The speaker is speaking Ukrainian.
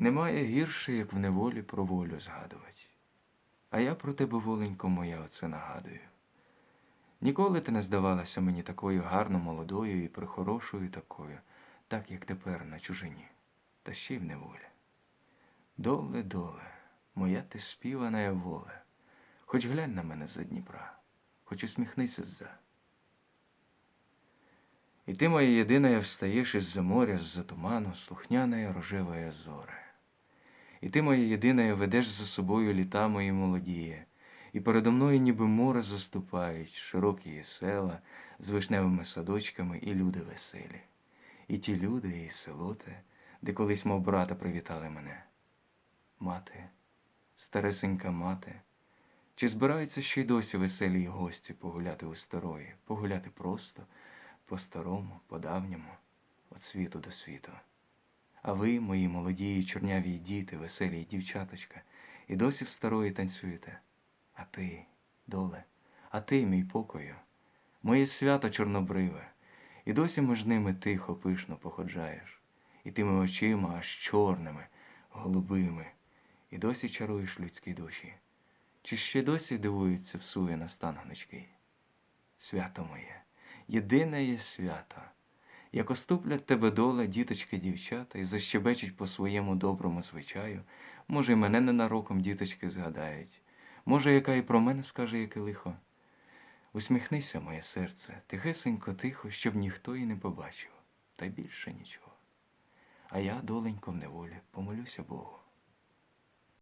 Немає гірше, як в неволі про волю згадувати. А я про тебе, воленько моя, оце нагадую. Ніколи ти не здавалася мені такою гарно молодою і прихорошою такою, так як тепер на чужині, та ще й в неволі. Доле, доле, моя ти співана воле, хоч глянь на мене за Дніпра, хоч усміхнися зза. І ти, моя єдина, встаєш із-за моря, з-за туману, слухняна рожевая зоре. І ти, моя єдина, ведеш за собою літа мої молодіє, і передо мною ніби море заступають широкі села з вишневими садочками і люди веселі. І ті люди, і село те, де колись, мов брата, привітали мене. Мати, старесенька мати, чи збираються ще й досі веселі гості погуляти у старої, погуляти просто, по-старому, по-давньому, від світу до світу? А ви, мої молоді чорняві діти, веселі дівчаточка, і досі в старої танцюєте. А ти, доле, а ти, мій покою, моє свято чорнобриве, і досі між ними тихо, пишно походжаєш, і тими очима аж чорними, голубими, і досі чаруєш людські душі. Чи ще досі дивуються в сує на стан гнучкий? Свято моє, єдине є свято. Як оступлять тебе доля, діточки, дівчата, і защебечуть по своєму доброму звичаю, може, й мене ненароком діточки згадають, може, яка і про мене скаже, яке лихо. Усміхнися, моє серце, тихесенько, тихо, щоб ніхто і не побачив, та більше нічого. А я, доленько, в неволі, помолюся Богу.